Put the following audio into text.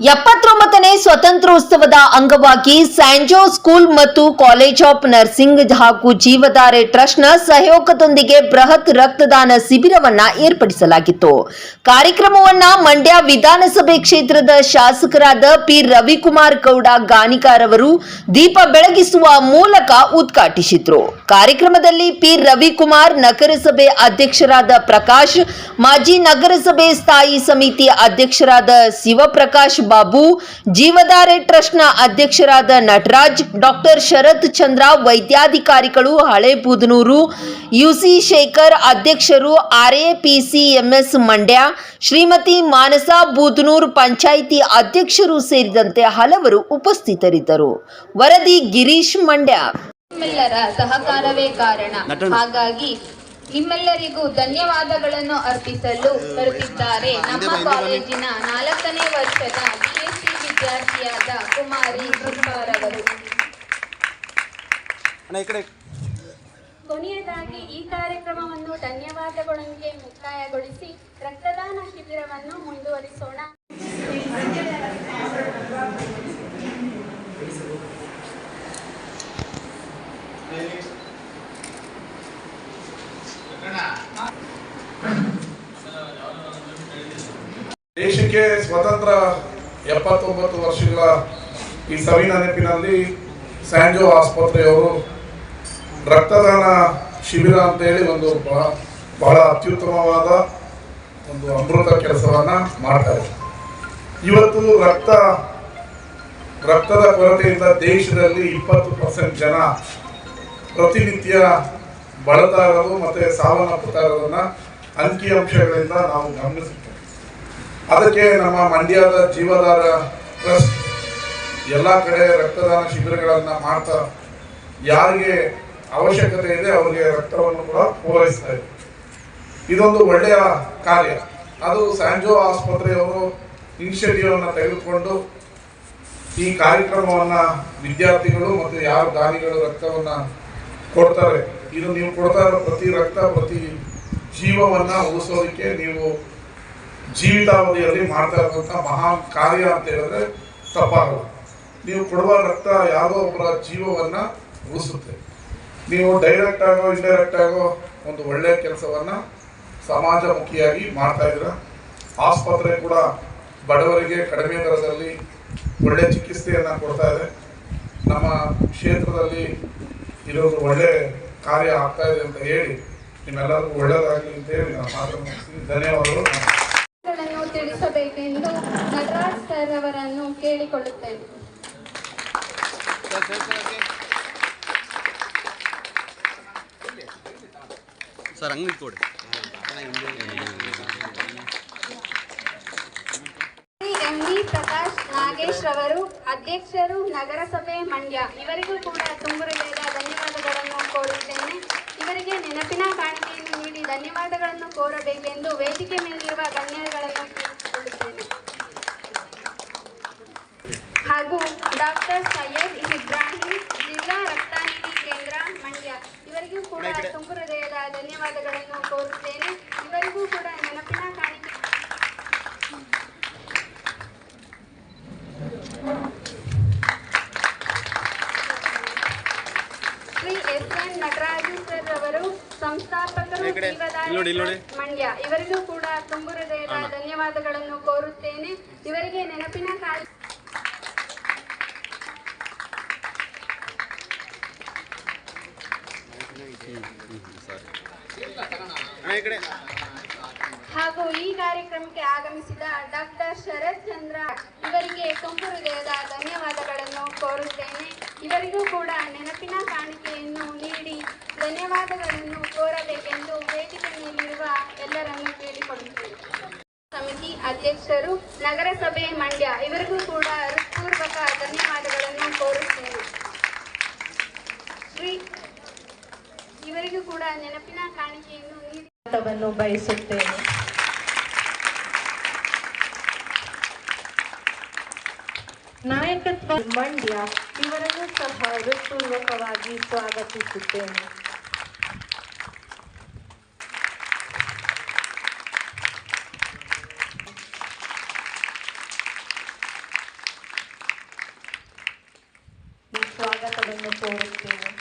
ಎಪ್ಪತ್ತೊಂಬತ್ತನೇ ಸ್ವತಂತ್ರೋತ್ಸವದ ಅಂಗವಾಗಿ ಸ್ಯಾಂಜೋ ಸ್ಕೂಲ್ ಮತ್ತು ಕಾಲೇಜ್ ಆಫ್ ನರ್ಸಿಂಗ್ ಹಾಗೂ ಜೀವಧಾರೆ ಟ್ರಸ್ಟ್ನ ಸಹಯೋಗದೊಂದಿಗೆ ಬೃಹತ್ ರಕ್ತದಾನ ಶಿಬಿರವನ್ನ ಏರ್ಪಡಿಸಲಾಗಿತ್ತು. ಕಾರ್ಯಕ್ರಮವನ್ನ ಮಂಡ್ಯ ವಿಧಾನಸಭೆ ಕ್ಷೇತ್ರದ ಶಾಸಕರಾದ ಪಿ. ರವಿಕುಮಾರ್ ಗೌಡ ಗಾನಿಕಾರ್ ಅವರು ದೀಪ ಬೆಳಗಿಸುವ ಮೂಲಕ ಉದ್ಘಾಟಿಸಿದ್ರು. ಕಾರ್ಯಕ್ರಮದಲ್ಲಿ ಪಿ. ರವಿಕುಮಾರ್ ನಗರಸಭೆ ಅಧ್ಯಕ್ಷರಾದ ಪ್ರಕಾಶ್, ಮಾಜಿ ನಗರಸಭೆ ಸ್ಥಾಯಿ ಸಮಿತಿ ಅಧ್ಯಕ್ಷರಾದ ಶಿವಪ್ರಕಾಶ್ ಬಾಬು ಜೀವಧಾರೆ ಟ್ರಸ್ಟ್ನ ಅಧ್ಯಕ್ಷರಾದ ನಟರಾಜ್ ಡಾಕ್ಟರ್ ಶರತ್ ಚಂದ್ರ ವೈದ್ಯಾಧಿಕಾರಿಗಳು ಹಳೇಬೂದನೂರು ಯುಸಿ ಶೇಖರ್ ಅಧ್ಯಕ್ಷರು ಆರ್ಎಪಿಸಿಎಂಎಸ್ ಮಂಡ್ಯ ಶ್ರೀಮತಿ ಮಾನಸ ಬೂದನೂರು ಪಂಚಾಯಿತಿ ಅಧ್ಯಕ್ಷರು ಸೇರಿದಂತೆ ಹಲವರು ಉಪಸ್ಥಿತರಿದ್ದರು. ವರದಿ ಗಿರೀಶ್ ಮಂಡ್ಯ. ಸಹಕಾರವೇ ಕಾರಣ. ಹಾಗಾಗಿ ನಿಮ್ಮೆಲ್ಲರಿಗೂ ಧನ್ಯವಾದಗಳನ್ನು ಅರ್ಪಿಸಲು ಬರುತ್ತಿದ್ದಾರೆ. ನಮ್ಮ ಕಾಲೇಜಿನ ನಾಲ್ಕನೇ ವರ್ಷದ ಬಿಎಸ್ಸಿ ವಿದ್ಯಾರ್ಥಿಯಾದ ಕುಮಾರಿ ಅವರು. ಕೊನೆಯದಾಗಿ ಈ ಕಾರ್ಯಕ್ರಮವನ್ನು ಧನ್ಯವಾದಗಳೊಂದಿಗೆ ಮುಕ್ತಾಯಗೊಳಿಸಿ ರಕ್ತದಾನ ಶಿಬಿರವನ್ನು ಮುಂದುವರಿಸೋಣ. ದೇಶಕ್ಕೆ ಸ್ವತಂತ್ರ ಎಪ್ಪತ್ತೊಂಬತ್ತು ವರ್ಷಗಳ ಈ ಸವಿ ನೆನಪಿನಲ್ಲಿ ಸ್ಯಾಂಜೋ ಆಸ್ಪತ್ರೆಯವರು ರಕ್ತದಾನ ಶಿಬಿರ ಅಂತೇಳಿ ಒಂದು ಬಹಳ ಅತ್ಯುತ್ತಮವಾದ ಒಂದು ಅಮೃತ ಕೆಲಸವನ್ನ ಮಾಡ್ತಾರೆ. ಇವತ್ತು ರಕ್ತ, ರಕ್ತದ ಕೊರತೆಯಿಂದ ದೇಶದಲ್ಲಿ ಇಪ್ಪತ್ತು ಪರ್ಸೆಂಟ್ ಜನ ಪ್ರತಿನಿತ್ಯ ಬಳತಾರರು ಇರೋದು ಮತ್ತೆ ಸಾವನ್ನಪ್ಪುತ್ತಾ ಇರೋದನ್ನ ಅಂಕಿಅಂಶಗಳಿಂದ ನಾವು ಗಮನಿಸುತ್ತೇವೆ. ಅದಕ್ಕೆ ನಮ್ಮ ಮಂಡ್ಯದ ಜೀವಧಾರ ಟ್ರಸ್ಟ್ ಎಲ್ಲ ಕಡೆ ರಕ್ತದಾನ ಶಿಬಿರಗಳನ್ನ ಮಾಡ್ತಾ ಯಾರಿಗೆ ಅವಶ್ಯಕತೆ ಇದೆ ಅವರಿಗೆ ರಕ್ತವನ್ನು ಕೂಡ ಪೂರೈಸ್ತಾ ಇದೆ. ಇದೊಂದು ಒಳ್ಳೆಯ ಕಾರ್ಯ. ಅದು ಸ್ಯಾಂಜೋ ಆಸ್ಪತ್ರೆಯವರು ಇನಿಷಿಯೇಟಿವ್ ಅನ್ನ ತೆಗೆದುಕೊಂಡು ಈ ಕಾರ್ಯಕ್ರಮವನ್ನ ವಿದ್ಯಾರ್ಥಿಗಳು ಮತ್ತು ಯಾರು ದಾನಿಗಳು ರಕ್ತವನ್ನು ಕೊಡ್ತಾರೆ, ಇದು ನೀವು ಕೊಡ್ತಾ ಇರೋ ಪ್ರತಿ ರಕ್ತ, ಪ್ರತಿ ಜೀವವನ್ನ ಉಳಿಸೋದಕ್ಕೆ ನೀವು ಜೀವಿತಾವಧಿಯಲ್ಲಿ ಮಾಡ್ತಾ ಇರುವಂತಹ ಮಹಾನ್ ಕಾರ್ಯ ಅಂತ ಹೇಳಿದ್ರೆ ತಪ್ಪಾಗಲ್ಲ. ನೀವು ಕೊಡುವ ರಕ್ತ ಯಾವುದೋ ಒಬ್ಬರ ಜೀವವನ್ನ ಉಳಿಸುತ್ತೆ. ನೀವು ಡೈರೆಕ್ಟ್ ಆಗೋ ಇಂಡೈರೆಕ್ಟ್ ಆಗೋ ಒಂದು ಒಳ್ಳೆಯ ಕೆಲಸವನ್ನ ಸಮಾಜಮುಖಿಯಾಗಿ ಮಾಡ್ತಾ ಇದ್ರ ಆಸ್ಪತ್ರೆ ಕೂಡ ಬಡವರಿಗೆ ಕಡಿಮೆ ದರದಲ್ಲಿ ಒಳ್ಳೆ ಚಿಕಿತ್ಸೆಯನ್ನ ಕೊಡ್ತಾ ಇದೆ. ನಮ್ಮ ಕ್ಷೇತ್ರದಲ್ಲಿ ಇರೋದು ಒಳ್ಳೆ ಕಾರ್ಯ ಆಗ್ತಾ ಇದೆ ಅಂತ ಹೇಳಿ ನಿಮ್ಮೆಲ್ಲರಿಗೂ ಒಳ್ಳೆಯದಾಗಲಿ ಅಂತ ಹೇಳಿ ನಾನು ಮಾತನ್ನು. ಧನ್ಯವಾದಗಳು. ಸರ್ ಅವರನ್ನು ಕೇಳಿಕೊಳ್ಳುತ್ತೇನೆ. ಸರ್ ಹಂಗೆ ಕೊಡಿ ಪ್ರಕಾಶ್ ನಾಗೇಶ್ ರವರು ಅಧ್ಯಕ್ಷರು ನಗರಸಭೆ ಮಂಡ್ಯ. ಇವರಿಗೂ ಕೂಡ ತುಂಬು ಹೃದಯದ ಧನ್ಯವಾದಗಳನ್ನು ಕೋರುತ್ತೇನೆ. ಇವರಿಗೆ ನೆನಪಿನ ಕಾಣಿಕೆಯನ್ನು ನೀಡಿ ಧನ್ಯವಾದಗಳನ್ನು ಕೋರಬೇಕೆಂದು ವೇದಿಕೆ ಮೇಲಿರುವ ಗಣ್ಯರುಗಳನ್ನು ಕೇಳಿಕೊಳ್ಳುತ್ತೇನೆ ಹಾಗೂ ಡಾಕ್ಟರ್ ಸೈಯದ್ ಇಬ್ರಾಹಿಂ ಜಿಲ್ಲಾ ರಕ್ತನಿಧಿ ಕೇಂದ್ರ ಮಂಡ್ಯ. ಇವರಿಗೂ ಕೂಡ ತುಂಬು ಹೃದಯದ ಧನ್ಯವಾದಗಳನ್ನು ಕೋರುತ್ತೇನೆ. ಇವರಿಗೂ ಕೂಡ ನೆನಪಿನ ಕಾಣಿಕೆ. Shri S N Nataraju sir ಅವರು ಸಂಸ್ಥಾಪಕರು ಮಂಡ್ಯ. ಇವರಿಗೂ ಕೂಡ ತುಂಬು ಹೃದಯದ ಧನ್ಯವಾದಗಳನ್ನು ಕೋರುತ್ತೇನೆ. ಇವರಿಗೆ ನೆನಪಿನ ಕಾಲ ಹಾಗೂ ಈ ಕಾರ್ಯಕ್ರಮಕ್ಕೆ ಆಗಮಿಸಿದ ಡಾಕ್ಟರ್ ಶರತ್ ಚಂದ್ರ, ಇವರಿಗೆ ತುಂಬು ಹೃದಯದ ಧನ್ಯವಾದಗಳನ್ನು ಕೋರುತ್ತೇನೆ. ಇವರಿಗೂ ಕೂಡ ನೆನಪಿನ ಕಾಣಿಕೆಯನ್ನು ನೀಡಿ ಧನ್ಯವಾದಗಳನ್ನು ಕೋರಬೇಕೆಂದು ವೇದಿಕೆ ಮೇಲಿರುವ ಎಲ್ಲರನ್ನು ಕೇಳಿಕೊಳ್ಳುತ್ತೇನೆ. ಸಮಿತಿ ಅಧ್ಯಕ್ಷರು, ನಗರಸಭೆ ಮಂಡ್ಯ, ಇವರಿಗೂ ಕೂಡ ಹೃತ್ಪೂರ್ವಕ ಧನ್ಯವಾದಗಳನ್ನು ಕೋರುತ್ತೇನೆ. ಶ್ರೀ, ಇವರಿಗೂ ಕೂಡ ನೆನಪಿನ ಕಾಣಿಕೆಯನ್ನು ನೀಡಿ ಸ್ವಾಗತವನ್ನು ಬಯಸುತ್ತೇನೆ ನಾಯಕತ್ವ ಮಂಡ್ಯ ಇವರನ್ನು ಸಹ ಹೃತ್ಪೂರ್ವಕವಾಗಿ ಸ್ವಾಗತಿಸುತ್ತೇನೆ ಸ್ವಾಗತವನ್ನು ತೋರುತ್ತೇನೆ